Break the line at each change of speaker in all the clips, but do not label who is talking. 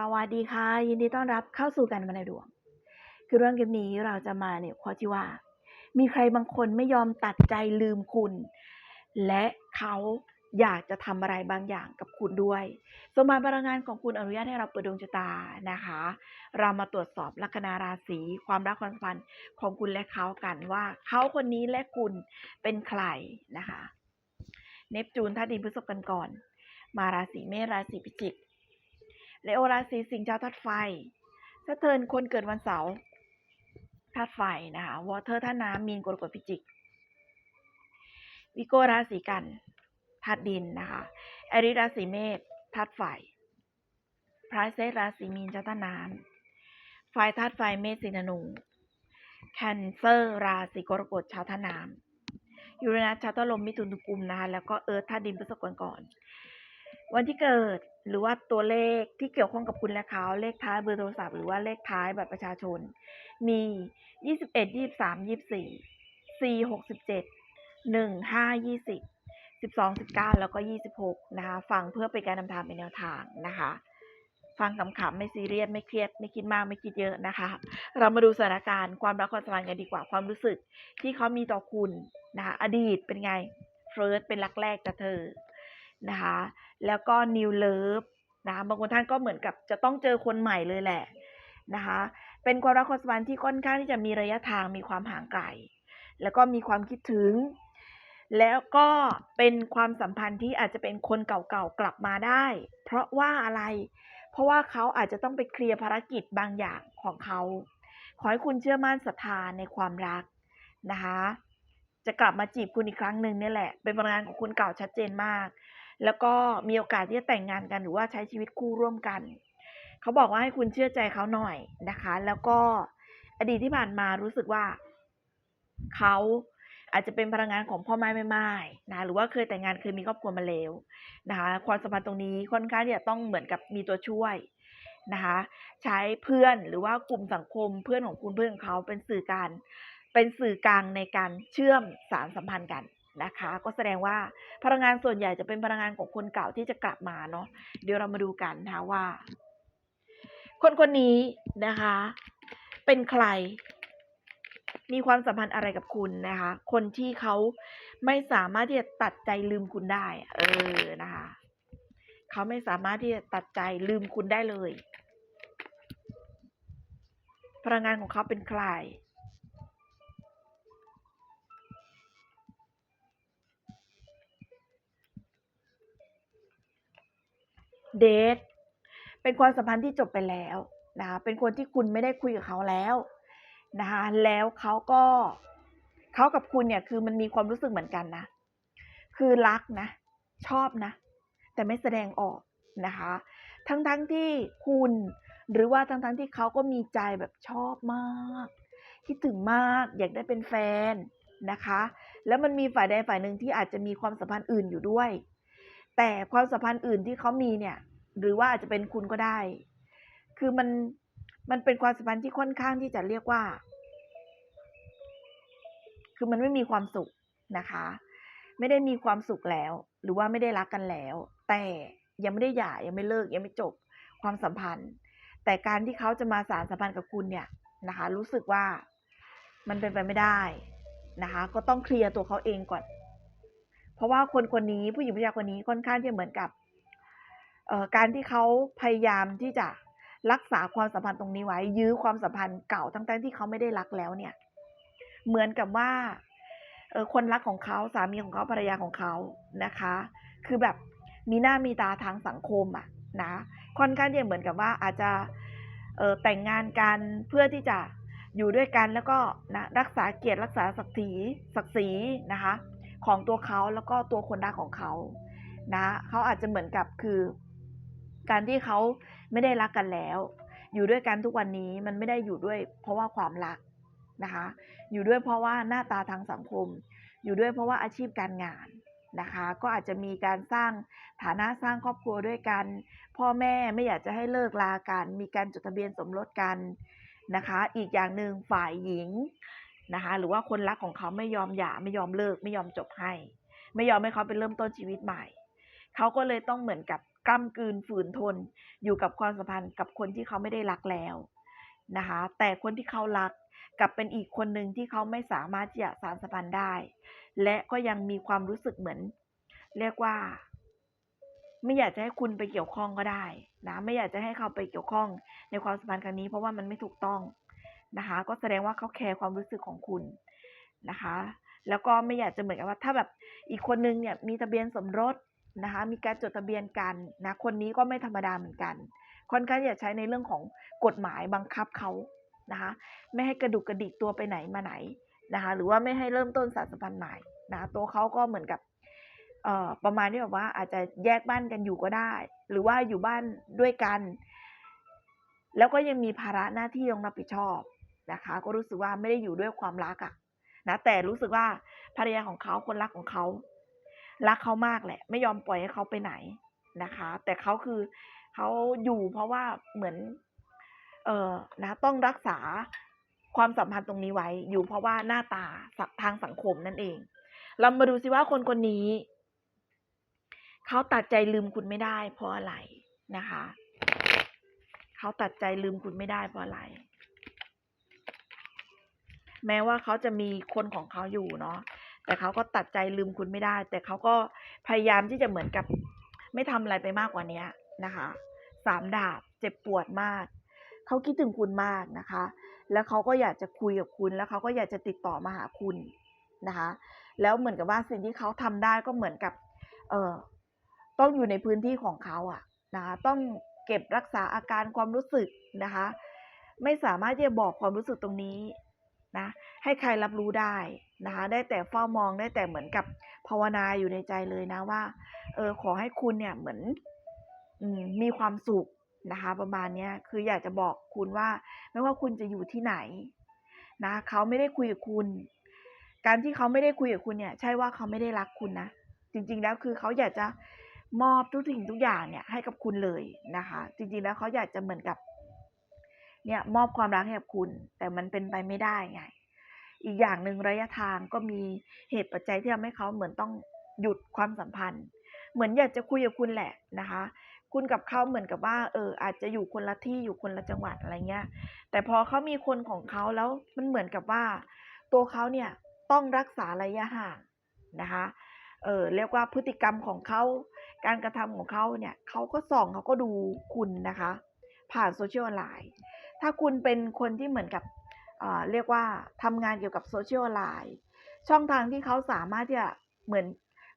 สวัสดีค่ะ ยินดีต้อนรับเข้าสู่การบันไดดวง คือเรื่องเกมนี้เราจะมาเนี่ยข้อที่ว่า มีใครบางคนไม่ยอมตัดใจลืมคุณ และเขาอยากจะทำอะไรบางอย่างกับคุณด้วย สมมาพลังงานของคุณอนุญาตให้เราเปิดดวงชะตานะคะ เรามาตรวจสอบลัคนาราศีความรักความสัมพันธ์ของคุณและเขากันว่าเขาคนนี้และคุณเป็นใครนะคะ เนปจูนธาตุดินพฤษภกันก่อน มาราศีเมษราศีพิจิก เลโอราศีสิงห์เจ้าธาตุไฟสะเทินคนเกิดวันเสาร์ธาตุไฟนะคะวอเตอร์ธาตุน้ำมีนกรกฎพิจิก วิโกราศีกันธาตุดินนะคะแอริราศีเมษธาตุไฟพรายเซสราศีมีนเจ้าธาตุน้ำไฟธาตุไฟเมษสิงห์ธนูแคนเซอร์ราศีกรกฎชาวธาตุน้ำยูเรนัสชาวธาตุลมมิถุนตุกุมนะคะแล้วก็เอิร์ธธาตุดินพฤษภกันก่อน วันที่เกิดหรือว่าตัวเลขที่เกี่ยวข้องกับคุณและเขาเลขท้ายเบอร์โทรศัพท์หรือว่าเลขท้ายบัตรประชาชน มี 21 23 24 4 67 1 5 20 12 19 แล้วก็ 26 นะคะ ฟังเพื่อเป็นการนำทางเป็นแนวทางนะคะ ฟังขำๆไม่ซีเรียสไม่เครียดไม่คิดมากไม่คิดเยอะนะคะ เรามาดูสถานการณ์ความรักความสัมพันธ์กันดีกว่าความรู้สึกที่เขามีต่อคุณนะคะ อดีตเป็นไงเฟิร์สเป็นรักแรกกับเธอนะคะ แล้วก็ new love นะคะบางคนท่านก็เหมือนกับจะต้องเจอคนใหม่เลยแหละนะคะเป็นความรักความสัมพันธ์ที่ค่อนข้างที่จะมีระยะทางมีความห่างไกล แล้วก็มีความคิดถึง แล้วก็เป็นความสัมพันธ์ที่อาจจะเป็นคนเก่าๆกลับมาได้ เพราะว่าอะไร เพราะว่าเขาอาจจะต้องไปเคลียร์ภารกิจบางอย่างของเขาขอให้คุณเชื่อมั่นศรัทธาในความรักนะคะจะกลับมาจีบคุณอีกครั้งหนึ่งนี่แหละ เป็นพลังงานของคุณเก่าชัดเจนมาก แล้วก็มีโอกาสที่จะแต่งงานกันหรือว่าใช้ชีวิตคู่ร่วมกัน เขาบอกว่าให้คุณเชื่อใจเขาหน่อยนะคะ แล้วก็อดีตที่ผ่านมารู้สึกว่า เขาอาจจะเป็นพลังงานของพ่อแม่แม่ไม้นะหรือว่าเคยแต่งงานเคยมีครอบครัวมาแล้วนะคะความสัมพันธ์ตรงนี้ค่อนข้างที่จะต้องเหมือนกับมีตัวช่วยนะคะใช้เพื่อนหรือว่ากลุ่มสังคมเพื่อนของคุณเพื่อนของเขาเป็นสื่อการเป็นสื่อกลางในการเชื่อมสารสัมพันธ์กัน นะคะ ก็แสดงว่าพลังงานส่วนใหญ่จะเป็นพลังงานของคนเก่าที่จะกลับมาเนาะเดี๋ยวเรามาดูกันนะว่า คนคนนี้นะคะ เป็นใคร มีความสัมพันธ์อะไรกับคุณนะคะ คนที่เขาไม่สามารถที่จะตัดใจลืมคุณได้ เออนะคะเขาไม่สามารถที่จะตัดใจลืมคุณได้เลย พลังงานของเขาเป็นใคร เดทเป็นความสัมพันธ์ที่จบไปแล้วนะคะเป็นคนที่คุณไม่ได้คุยกับเขาแล้วนะคะแล้วเขาก็เขากับคุณเนี่ยคือมันมีความรู้สึกเหมือนกันนะ คือรักนะ ชอบนะ แต่ไม่แสดงออกนะคะ ทั้งๆทที่คุณหรือว่าทั้งๆทที่เขาก็มีใจแบบชอบมากคิดถึงมากอยากได้เป็นแฟนนะคะ แล้วมันมีฝ่ายใดฝ่ายหนึ่งที่อาจจะมีความสัมพันธ์อื่นอยู่ด้วย แต่ความสัมพันธ์อื่นที่เขามีเนี่ย หรือว่าอาจจะเป็นคุณก็ได้ คือมันมันเป็นความสัมพันธ์ที่ค่อนข้างที่จะเรียกว่า คือมันไม่มีความสุขนะคะ ไม่ได้มีความสุขแล้ว หรือว่าไม่ได้รักกันแล้ว แต่ยังไม่ได้หย่ายังไม่เลิกยังไม่จบความสัมพันธ์ แต่การที่เขาจะมาสารสัมพันธ์กับคุณเนี่ยนะคะ รู้สึกว่ามันเป็นไปไม่ได้นะคะ ก็ต้องเคลียร์ตัวเขาเองก่อน เพราะว่าคนคนนี้ผู้หญิงผู้ชายคนนี้ค่อนข้างที่เหมือนกับการที่เขาพยายามที่จะรักษาความสัมพันธ์ตรงนี้ไว้ ยื้อความสัมพันธ์เก่าทั้งๆที่เขาไม่ได้รักแล้วเนี่ย เหมือนกับว่าคนรักของเขาสามีของเขาภรรยาของเขานะคะ คือแบบมีหน้ามีตาทางสังคมอะนะค่อนข้างที่จะเหมือนกับว่าอาจจะแต่งงานกันเพื่อที่จะอยู่ด้วยกันแล้วก็นะรักษาเกียรติรักษาศักดิ์ศรีศักดิ์ศรีนะคะ ของตัวเขาแล้วก็ตัวคนรักของเขานะเขาอาจจะเหมือนกับคือ การที่เขาไม่ได้รักกันแล้ว อยู่ด้วยกันทุกวันนี้มันไม่ได้อยู่ด้วย เพราะว่าความรักนะคะ อยู่ด้วยเพราะว่าหน้าตาทางสังคม อยู่ด้วยเพราะว่าอาชีพการงานนะคะ ก็อาจจะมีการสร้างฐานะสร้างครอบครัวด้วยกัน พ่อแม่ไม่อยากจะให้เลิกลากัน มีการจดทะเบียนสมรสกันนะคะ อีกอย่างหนึ่งฝ่ายหญิง นะคะ หรือว่าคนรักของเขาไม่ยอมหย่าไม่ยอมเลิก ไม่ยอมจบให้ ไม่ยอมให้เขาไปเริ่มต้นชีวิตใหม่ เขาก็เลยต้องเหมือนกับกล้ำกืนฝืนทน อยู่กับความสัมพันธ์กับคนที่เขาไม่ได้รักแล้วนะคะ แต่คนที่เขารักกลับเป็นอีกคนหนึ่งที่เขาไม่สามารถที่จะสานสัมพันธ์ได้ และก็ยังมีความรู้สึกเหมือน เรียกว่า ไม่อยากจะให้คุณไปเกี่ยวข้องก็ได้นะ ไม่อยากจะให้เขาไปเกี่ยวข้องในความสัมพันธ์ครั้งนี้เพราะว่ามันไม่ถูกต้อง นะคะ ก็แสดงว่าเขาแคร์ความรู้สึกของคุณนะคะ แล้วก็ไม่อยากจะเหมือนกับว่า ถ้าแบบอีกคนนึงเนี่ยมีทะเบียนสมรสนะคะ มีการจดทะเบียนกันนะ คนนี้ก็ไม่ธรรมดาเหมือนกัน ค่อนข้างอยากใช้ในเรื่องของกฎหมายบังคับเขานะคะ ไม่ให้กระดุกกระดิกตัวไปไหนมาไหนนะคะ หรือว่าไม่ให้เริ่มต้นสารสัมพันธ์ใหม่นะตัวเขาก็เหมือนกับเอ่อประมาณที่แบบว่าอาจจะแยกบ้านกันอยู่ก็ได้ หรือว่าอยู่บ้านด้วยกัน แล้วก็ยังมีภาระหน้าที่ต้องรับผิดชอบ นะคะ ก็รู้สึกว่าไม่ได้อยู่ด้วยความรักอะนะแต่รู้สึกว่าภรรยาของเขาคนรักของเขา รักเขามากแหละ ไม่ยอมปล่อยให้เขาไปไหนนะคะ แต่เขาคือเขาอยู่เพราะว่าเหมือน เออนะต้องรักษาความสัมพันธ์ตรงนี้ไว้ อยู่เพราะว่าหน้าตาทางสังคมนั่นเอง เรามาดูซิว่าคนคนนี้เขาตัดใจลืมคุณไม่ได้เพราะอะไรนะคะ เขาตัดใจลืมคุณไม่ได้เพราะอะไร แม้ว่าเขาจะมีคนของเขาอยู่เนาะแต่เขาก็ตัดใจลืมคุณไม่ได้ แต่เขาก็พยายามที่จะเหมือนกับ ไม่ทำอะไรไปมากกว่านี้นะคะสามดาบเจ็บปวดมากเขาคิดถึงคุณมากนะคะ แล้วเขาก็อยากจะคุยกับคุณ แล้วเขาก็อยากจะติดต่อมาหาคุณนะคะ แล้วเหมือนกับว่าสิ่งที่เขาทำได้ก็เหมือนกับ เออต้องอยู่ในพื้นที่ของเขาอะนะคะต้องเก็บรักษาอาการความรู้สึกนะคะ ไม่สามารถที่จะบอกความรู้สึกตรงนี้ นะให้ใครรับรู้ได้นะคะได้แต่เฝ้ามองได้แต่เหมือนกับภาวนาอยู่ในใจเลยนะว่าเออขอให้คุณเนี่ยเหมือนอมมีความสุขนะคะประมาณเนี้ยคืออยากจะบอกคุณว่า ไม่ว่าคุณจะอยู่ที่ไหนนะเขาไม่ได้คุยกับคุณ การที่เขาไม่ได้คุยกับคุณเนี่ย ใช่ว่าเขาไม่ได้รักคุณนะจริง ๆ แล้วคือเขาอยากจะมอบทุกสิ่งทุกอย่างเนี่ยให้กับคุณเลยนะคะ จริงๆแล้วเขาอยากจะเหมือนกับ เนี่ยมอบความรักให้กับคุณ แต่มันเป็นไปไม่ได้ไง อีกอย่างหนึ่งระยะทางก็มีเหตุปัจจัยที่ทำให้เขาเหมือนต้องหยุดความสัมพันธ์ เหมือนอยากจะคุยกับคุณแหละนะคะ คุณกับเขาเหมือนกับว่า เออ อาจจะอยู่คนละที่อยู่คนละจังหวัดอะไรเงี้ย แต่พอเขามีคนของเขาแล้วมันเหมือนกับว่า ตัวเขาเนี่ยต้องรักษาระยะห่างนะคะ เออเรียกว่าพฤติกรรมของเขา การกระทำของเขาเนี่ยเขาก็ส่องเขาก็ดูคุณนะคะ ผ่านโซเชียลออนไลน์ ถ้าคุณเป็นคนที่เหมือนกับเเรียกว่าทำงานเกี่ยวกับโซเชียลไลน์ช่องทางที่เขาสามารถที่จะเหมือน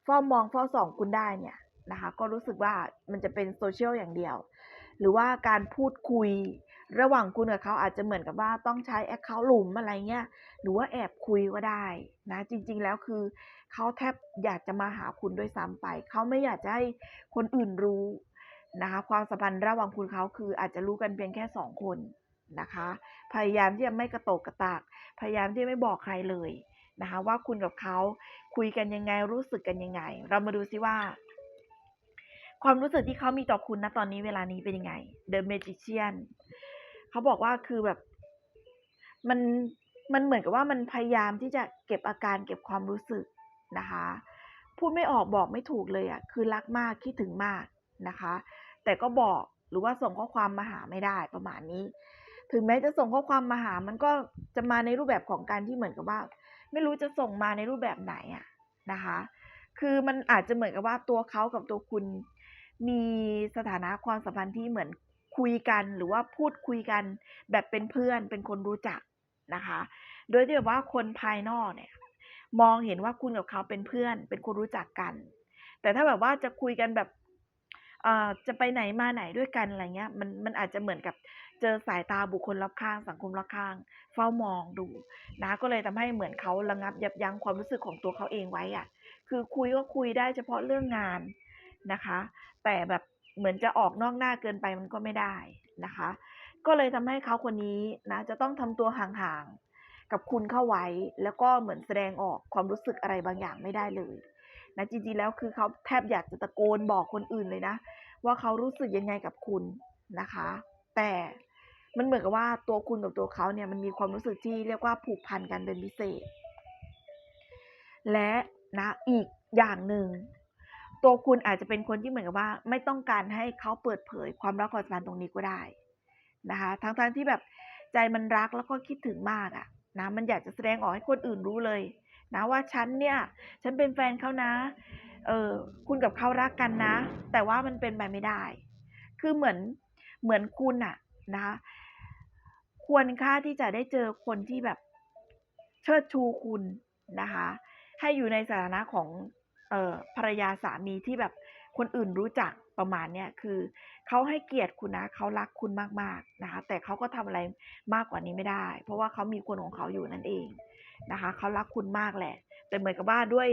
เฝ้ามองเฝ้าส่องคุณได้เนี่ยนะคะ ก็รู้สึกว่ามันจะเป็นโซเชียลอย่างเดียว หรือว่าการพูดคุยระหว่างคุณกับเขาอาจจะเหมือนกับว่าต้องใช้แอคเคาท์หลุมอะไรเงี้ย หรือว่าแอบคุยก็ได้นะ จริง ๆ แล้วคือเขาแทบอยากจะมาหาคุณด้วยซ้ำไป เขาไม่อยากจะให้คนอื่นรู้นะคะ ความสัมพันธ์ระหว่างคุณเขาคืออาจจะรู้กันเพียงแค่สองคน นะคะ พยายามที่จะไม่กระโตกกระตาก พยายามที่ไม่บอกใครเลยนะคะ ว่าคุณกับเขาคุยกันยังไงรู้สึกกันยังไง เรามาดูซิว่า ความรู้สึกที่เขามีต่อคุณณตอนนี้เวลานี้เป็นยังไง The Magician เขาบอกว่าคือแบบ มันมันเหมือนกับว่ามันพยายามที่จะเก็บอาการเก็บความรู้สึกนะคะ พูดไม่ออกบอกไม่ถูกเลยอะ่ะ คือรักมากคิดถึงมากนะคะ แต่ก็บอกหรือว่าส่งข้อความมาหาไม่ได้ประมาณนี้ ถึงแม้จะส่งข้อความมาหา มันก็จะมาในรูปแบบของการที่เหมือนกับว่า ไม่รู้จะส่งมาในรูปแบบไหนอะนะคะ คือมันอาจจะเหมือนกับว่าตัวเขากับตัวคุณ มีสถานะความสัมพันธ์ที่เหมือนคุยกันหรือว่าพูดคุยกันแบบเป็นเพื่อนเป็นคนรู้จักนะคะ โดยที่แบบว่าคนภายนอกเนี่ยมองเห็นว่าคุณกับเขาเป็นเพื่อน เป็นคนรู้จักกัน แต่ถ้าแบบว่าจะคุยกันแบบจะไปไหนมาไหนด้วยกันอะไรเงี้ยมันมันอาจจะเหมือนกับ เจอสายตาบุคคลรอบข้าง สังคมรอบข้าง เฝ้ามองดูนะก็เลยทำให้เหมือนเขาระงับยับยั้งความรู้สึกของตัวเขาเองไว้อะคือคุยก็คุยได้เฉพาะเรื่องงานนะคะ แต่แบบเหมือนจะออกนอกหน้าเกินไปมันก็ไม่ได้นะคะ ก็เลยทำให้เขาคนนี้นะจะต้องทำตัวห่างๆกับคุณเข้าไว้ แล้วก็เหมือนแสดงออกความรู้สึกอะไรบางอย่างไม่ได้เลยนะจริงๆแล้วคือเขาแทบอยากจะตะโกนบอกคนอื่นเลยนะ ว่าเขารู้สึกยังไงกับคุณนะคะ แต่ มันเหมือนกับว่าตัวคุณกับตัวเขาเนี่ยมันมีความรู้สึกที่เรียกว่าผูกพันกันเป็นพิเศษ และนะอีกอย่างหนึ่งตัวคุณอาจจะเป็นคนที่เหมือนกับว่า ไม่ต้องการให้เขาเปิดเผยความรักความสัมพันธ์ตรงนี้ก็ได้นะคะทั้งๆที่แบบใจมันรักแล้วก็คิดถึงมากอะนะมันอยากจะแสดงออกให้คนอื่นรู้เลย นะว่าฉันเนี่ย ฉันเป็นแฟนเขานะเออคุณกับเขารักกันนะ แต่ว่ามันเป็นไปไม่ได้ คือเหมือนเหมือนคุณอะนะคะ ควรค่าที่จะได้เจอคนที่แบบเชิดชูคุณนะคะ ให้อยู่ในสถานะของเออภรรยาสามีที่แบบคนอื่นรู้จักประมาณเนี้ยคือเขาให้เกียรติคุณนะเขารักคุณมากๆนะคะ แต่เขาก็ทำอะไรมากกว่านี้ไม่ได้ เพราะว่าเขามีคนของเขาอยู่นั่นเองนะคะเขารักคุณมากแหละ แต่เหมือนกับว่าด้วย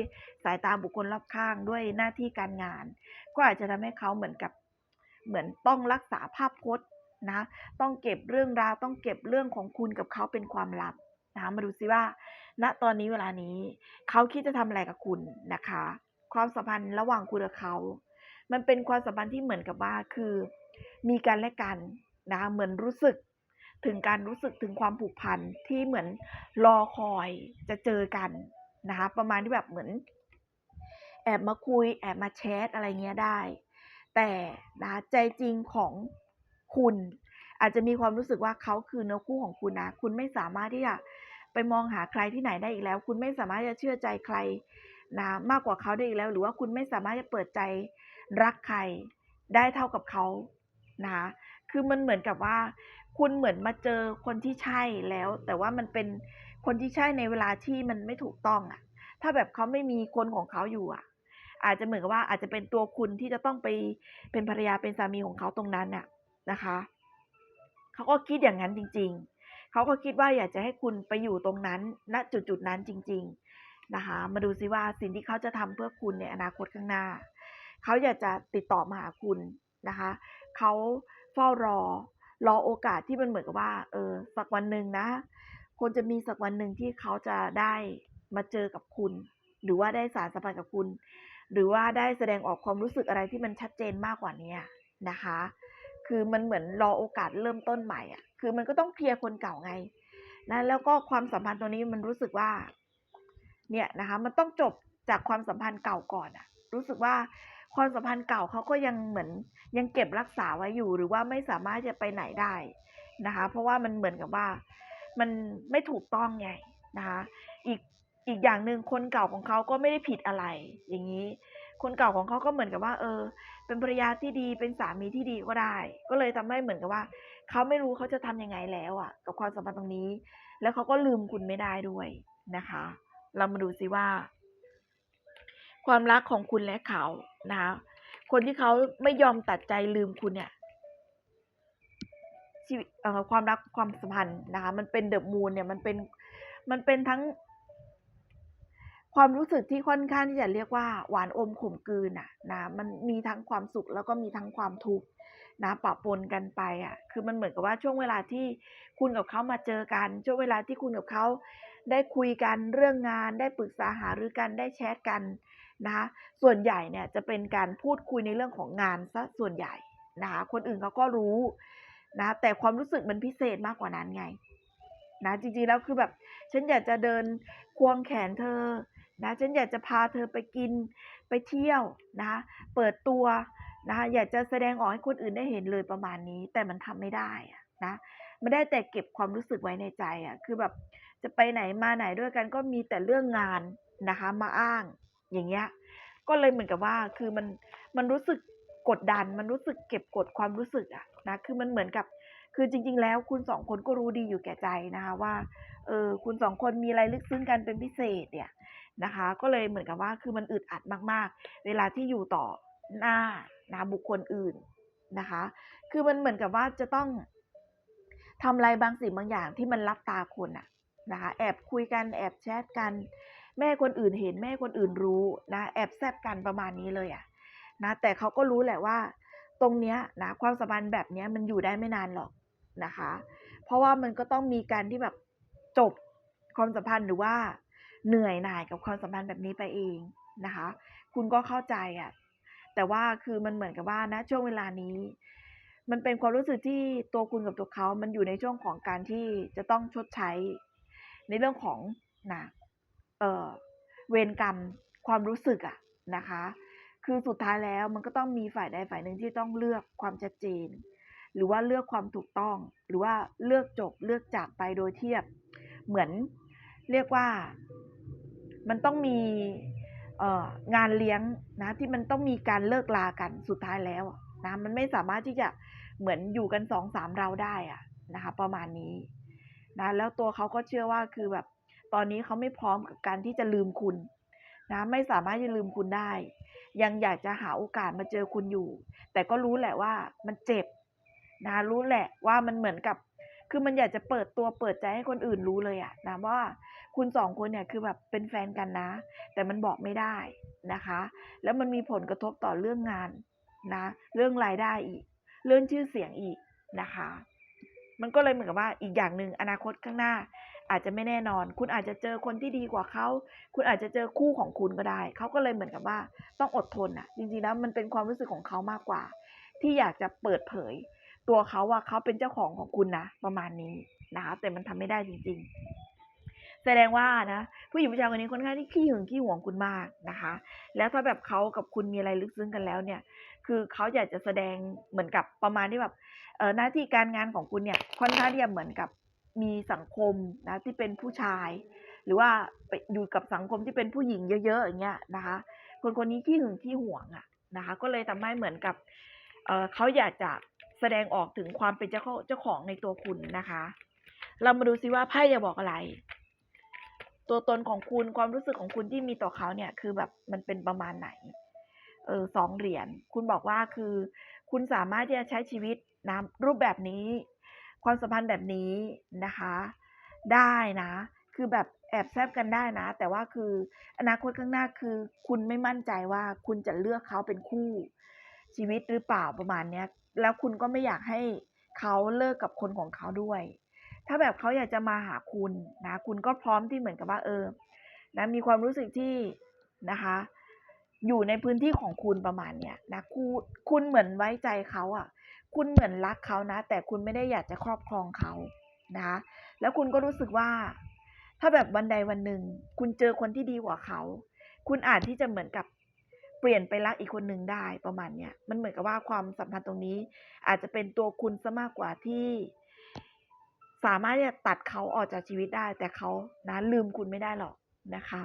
สายตาบุคคลรอบข้างด้วยหน้าที่การงาน ก็อาจจะทำให้เขาเหมือนกับเหมือนต้องรักษาภาพพจน์ นะต้องเก็บเรื่องราวต้องเก็บเรื่องของคุณกับเขาเป็นความลับนะคะมาดูซิว่า ณตอนนี้เวลานี้เขาคิดจะทำอะไรกับคุณนะคะ ความสัมพันธ์ระหว่างคุณกับเขา มันเป็นความสัมพันธ์ที่เหมือนกับว่าคือ มีกันและกันนะคะเหมือนรู้สึกถึงการรู้สึกถึงความผูกพันที่เหมือนรอคอยจะเจอกันนะคะประมาณที่แบบเหมือน แอบมาคุย แอบมาแชทอะไรเงี้ยได้ แต่นะใจจริงของ คุณ อาจจะมีความรู้สึกว่าเขาคือเนื้อคู่ของคุณนะ คุณไม่สามารถที่จะไปมองหาใครที่ไหนได้อีกแล้ว คุณไม่สามารถจะเชื่อใจใครนะมากกว่าเขาได้อีกแล้ว หรือว่าคุณไม่สามารถจะเปิดใจรักใครได้เท่ากับเขานะคะคือมันเหมือนกับว่า คุณเหมือนมาเจอคนที่ใช่แล้ว แต่ว่ามันเป็นคนที่ใช่ในเวลาที่มันไม่ถูกต้องอะ ถ้าแบบเขาไม่มีคนของเขาอยู่อะ อาจจะเหมือนกับว่าอาจจะเป็นตัวคุณที่จะต้องไปเป็นภรรยาเป็นสามีของเขาตรงนั้นน่ะ นะคะเขาก็คิดอย่างนั้นจริง ๆ เขาก็คิดว่าอยากจะให้คุณไปอยู่ตรงนั้น ณ จุดจุดๆนั้นจริง ๆ นะคะ มาดูซิว่าสิ่งที่เขาจะทำเพื่อคุณในอนาคตข้างหน้า เขาอยากจะติดต่อมาหาคุณนะคะ เขาเฝ้ารอ รอโอกาสที่มันเหมือนกับว่า เออ สักวันหนึ่งนะควรจะมีสักวันหนึ่งที่เขาจะได้มาเจอกับคุณ หรือว่าได้สารสัมพันธ์กับคุณ หรือว่าได้แสดงออกความรู้สึกอะไรที่มันชัดเจนมากกว่านี้นะคะ คือมันเหมือนรอโอกาสเริ่มต้นใหม่อะ คือมันก็ต้องเคลียร์คนเก่าไงนะแล้วก็ความสัมพันธ์ตัวนี้มันรู้สึกว่า เนี่ยนะคะ มันต้องจบจากความสัมพันธ์เก่าก่อนอะ รู้สึกว่าความสัมพันธ์เก่าเขาก็ยังเหมือนยังเก็บรักษาไว้อยู่ หรือว่าไม่สามารถจะไปไหนได้นะคะ เพราะว่ามันเหมือนกับว่า มันไม่ถูกต้องไงนะคะ อีกอีกอย่างหนึ่งคนเก่าของเขาก็ไม่ได้ผิดอะไรอย่างนี้ คนเก่าของเขาก็เหมือนกับว่า เออ เป็นภรรยาที่ดีเป็นสามีที่ดีก็ได้ ก็เลยทำให้เหมือนกับว่า เขาไม่รู้เขาจะทำยังไงแล้วอะ กับความสัมพันธ์ตรงนี้ แล้วเขาก็ลืมคุณไม่ได้ด้วยนะคะ เรามาดูซิว่า ความรักของคุณและเขานะคะคนที่เขาไม่ยอมตัดใจลืมคุณเนี่ยชีวิตความรักความสัมพันธ์นะคะมันเป็นเดอะมูนเนี่ยมันเป็นมันเป็นทั้ง ความรู้สึกที่ค่อนข้างที่จะเรียกว่าหวานอมขมกลืนอะนะมันมีทั้งความสุขแล้วก็มีทั้งความทุกข์นะปะปนกันไปอะ คือมันเหมือนกับว่าช่วงเวลาที่คุณกับเขามาเจอกัน ช่วงเวลาที่คุณกับเขาได้คุยกันเรื่องงาน ได้ปรึกษาหารือกันได้แชทกันนะคะส่วนใหญ่เนี่ยจะเป็นการพูดคุยในเรื่องของงานซะส่วนใหญ่นะคะคนอื่นเขาก็รู้นะแต่ความรู้สึกมันพิเศษมากกว่านั้นไงนะจริงๆแล้วคือแบบ ฉันอยากจะเดินควงแขนเธอ นะฉันอยากจะพาเธอไปกินไปเที่ยวนะคะเปิดตัวนะคะอยากจะแสดงออกให้คนอื่นได้เห็นเลยประมาณนี้ แต่มันทำไม่ได้นะไม่ได้แต่เก็บความรู้สึกไว้ในใจอะคือแบบจะไปไหนมาไหนด้วยกันก็มีแต่เรื่องงานนะคะมาอ้างอย่างเงี้ยก็เลยเหมือนกับว่าคือมันมันรู้สึกกดดัน มันรู้สึกเก็บกดความรู้สึกอะนะคือมันเหมือนกับคือจริง ๆ แล้วคุณสองคนก็รู้ดีอยู่แก่ใจนะคะว่าเออคุณสองคนมีอะไรลึกซึ้งกันเป็นพิเศษเนี่ย นะคะ ก็เลยเหมือนกับว่าคือมันอึดอัดมากๆ เวลาที่อยู่ต่อหน้านะบุคคลอื่นนะคะ คือมันเหมือนกับว่าจะต้องทำอะไรบางสิ่งบางอย่างที่มันรับตาคนอะนะคะแอบคุยกันแอบแชทกันแม่คนอื่นเห็นแม่คนอื่นรู้นะแอบแซบกันประมาณนี้เลยอะนะแต่เขาก็รู้แหละว่า ตรงเนี้ยนะความสัมพันธ์แบบเนี้ยมันอยู่ได้ไม่นานหรอกนะคะ เพราะว่ามันก็ต้องมีการที่แบบจบความสัมพันธ์หรือว่า เหนื่อยหน่ายกับความสัมพันธ์แบบนี้ไปเองนะคะ คุณก็เข้าใจอะ่ะแต่ว่าคือมันเหมือนกับว่านะช่วงเวลานี้ มันเป็นความรู้สึกที่ตัวคุณกับตัวเขา มันอยู่ในช่วงของการที่จะต้องชดใช้ ในเรื่องของนะเออเวรกรรมความรู้สึกอะนะคะ คือสุดท้ายแล้วมันก็ต้องมีฝ่ายใดฝ่ายหนึ่งที่ต้องเลือกความชัดเจน หรือว่าเลือกความถูกต้อง หรือว่าเลือกจบเลือกจากไปโดยเทียบ เหมือน เรียกว่ามันต้องมีงานเลี้ยงนะที่มันต้องมีการเลิกลากันสุดท้ายแล้วนะมันไม่สามารถที่จะเหมือนอยู่กันสองสามเราได้อะนะคะประมาณนี้นะแล้วตัวเขาก็เชื่อว่าคือแบบตอนนี้เขาไม่พร้อมกับการที่จะลืมคุณนะไม่สามารถจะลืมคุณได้ ยังอยากจะหาโอกาสมาเจอคุณอยู่ แต่ก็รู้แหละว่ามันเจ็บนะรู้แหละว่ามันเหมือนกับ คือมันอยากจะเปิดตัวเปิดใจให้คนอื่นรู้เลยอะนะว่า คุณสองคนเนี่ยคือแบบเป็นแฟนกันนะ แต่มันบอกไม่ได้นะคะ แล้วมันมีผลกระทบต่อเรื่องงานนะ เรื่องรายได้อีก เรื่องชื่อเสียงอีกนะคะ มันก็เลยเหมือนกับว่าอีกอย่างหนึ่งอนาคตข้างหน้า อาจจะไม่แน่นอน คุณอาจจะเจอคนที่ดีกว่าเขา คุณอาจจะเจอคู่ของคุณก็ได้ เขาก็เลยเหมือนกับว่าต้องอดทนอะ จริงๆแล้วมันเป็นความรู้สึกของเขามากกว่า ที่อยากจะเปิดเผย ตัวเขาว่าเขาเป็นเจ้าของของคุณนะประมาณนี้นะคะ แต่มันทำไม่ได้จริง ๆ แสดงว่านะผู้หญิงผู้ชายคนนี้ค่อนข้างที่ขี้หึงขี้หวงคุณมากนะคะ แล้วถ้าแบบเขากับคุณมีอะไรลึกซึ้งกันแล้วเนี่ย คือเขาอยากจะแสดงเหมือนกับประมาณที่แบบเออหน้าที่การงานของคุณเนี่ยค่อนข้างที่จะเหมือนกับมีสังคมนะที่เป็นผู้ชาย หรือว่าไปอยู่กับสังคมที่เป็นผู้หญิงเยอะๆอย่างเงี้ยนะคะ คนคนนี้ขี้หึงขี้หวงอะนะคะ ก็เลยทำให้เหมือนกับเออเขาอยากจะแสดงออกถึงความเป็นเจ้าเจ้าของในตัวคุณนะคะ เรามาดูซิว่าไพ่จะบอกอะไร ตัวตนของคุณความรู้สึกของคุณที่มีต่อเขาเนี่ย คือแบบมันเป็นประมาณไหน เออสองเหรียญคุณบอกว่าคือ คุณสามารถที่จะใช้ชีวิตนะรูปแบบนี้ ความสัมพันธ์แบบนี้นะคะ ได้นะ คือแบบแอบแซบกันได้นะ แต่ว่าคืออนาคตข้างหน้าคือ คุณไม่มั่นใจว่าคุณจะเลือกเขาเป็นคู่ ชีวิตหรือเปล่าประมาณเนี้ย แล้วคุณก็ไม่อยากให้เขาเลิกกับคนของเขาด้วย ถ้าแบบเขาอยากจะมาหาคุณนะคุณก็พร้อมที่เหมือนกับว่าเออนะมีความรู้สึกที่นะคะอยู่ในพื้นที่ของคุณประมาณเนี้ยนะคุณคุณเหมือนไว้ใจเขาอะ คุณเหมือนรักเขานะ แต่คุณไม่ได้อยากจะครอบครองเขานะคะแล้วคุณก็รู้สึกว่า ถ้าแบบวันใดวันหนึ่ง คุณเจอคนที่ดีกว่าเขา คุณอาจที่จะเหมือนกับเปลี่ยนไปรักอีกคนหนึ่งได้ประมาณเนี้ยมันเหมือนกับว่าความสัมพันธ์ตรงนี้ อาจจะเป็นตัวคุณซะมากกว่าที่ สามารถที่จะตัดเขาออกจากชีวิตได้ แต่เขานะลืมคุณไม่ได้หรอกนะคะ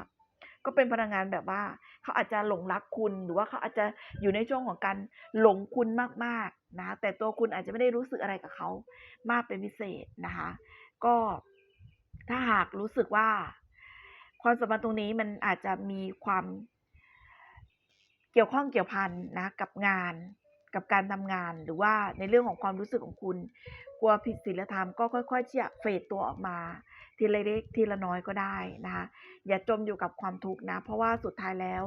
ก็เป็นพลังงานแบบว่า เขาอาจจะหลงรักคุณหรือว่าเขาอาจจะอยู่ในช่วงของการหลงคุณมากๆนะแต่ตัวคุณอาจจะไม่ได้รู้สึกอะไรกับเขามากเป็นพิเศษนะคะ ก็ถ้าหากรู้สึกว่า ความสัมพันธ์ตรงนี้มันอาจจะมีความเกี่ยวข้องเกี่ยวพันนะกับงานกับการทำงานหรือว่าในเรื่องของความรู้สึกของคุณ กลัวผิดศีลธรรมก็ค่อยๆที่จะเฟดตัวออกมา ทีละเล็กทีละน้อยก็ได้นะคะอย่าจมอยู่กับความทุกข์นะ เพราะว่าสุดท้ายแล้ว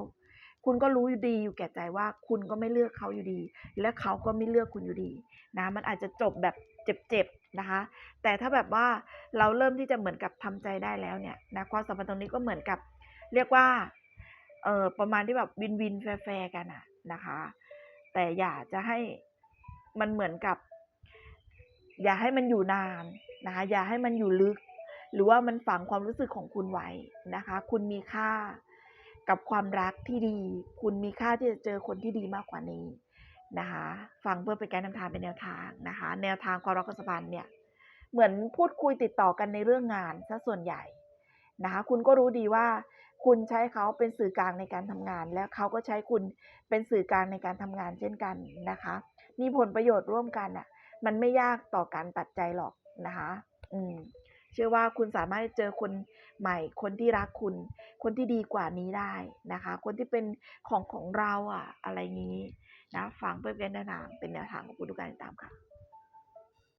คุณก็รู้อยู่ดีอยู่แก่ใจว่าคุณก็ไม่เลือกเขาอยู่ดี และเขาก็ไม่เลือกคุณอยู่ดีนะมันอาจจะจบแบบเจ็บๆนะคะ แต่ถ้าแบบว่าเราเริ่มที่จะเหมือนกับทำใจได้แล้วเนี่ยนะความสัมพันธ์ตรงนี้ก็เหมือนกับ เรียกว่าเออประมาณที่แบบวินวินแฟร์กันอะนะคะ แต่อย่าจะให้มันเหมือนกับ อย่าให้มันอยู่นานนะคะ อย่าให้มันอยู่ลึก หรือว่ามันฝังความรู้สึกของคุณไว้นะคะ คุณมีค่ากับความรักที่ดี คุณมีค่าที่จะเจอคนที่ดีมากกว่านี้นะคะ ฟังเพื่อเป็นการนำทางเป็นแนวทางนะคะ แนวทางความรักความสัมพันธ์เนี่ย เหมือนพูดคุยติดต่อกันในเรื่องงานซะส่วนใหญ่นะคะ คุณก็รู้ดีว่า คุณใช้เขาเป็นสื่อกลางในการทำงาน แล้วเขาก็ใช้คุณเป็นสื่อกลางในการทำงานเช่นกันนะคะ มีผลประโยชน์ร่วมกันอะ มันไม่ยากต่อการตัดใจหรอกนะคะ อืมเชื่อว่าคุณสามารถเจอคนใหม่ คนที่รักคุณ คนที่ดีกว่านี้ได้นะคะ คนที่เป็นของของเราอะอะไรงี้นะฟังเพื่อเป็นแนวทางเป็นแนวทางของคุณทุกการติดตามค่ะ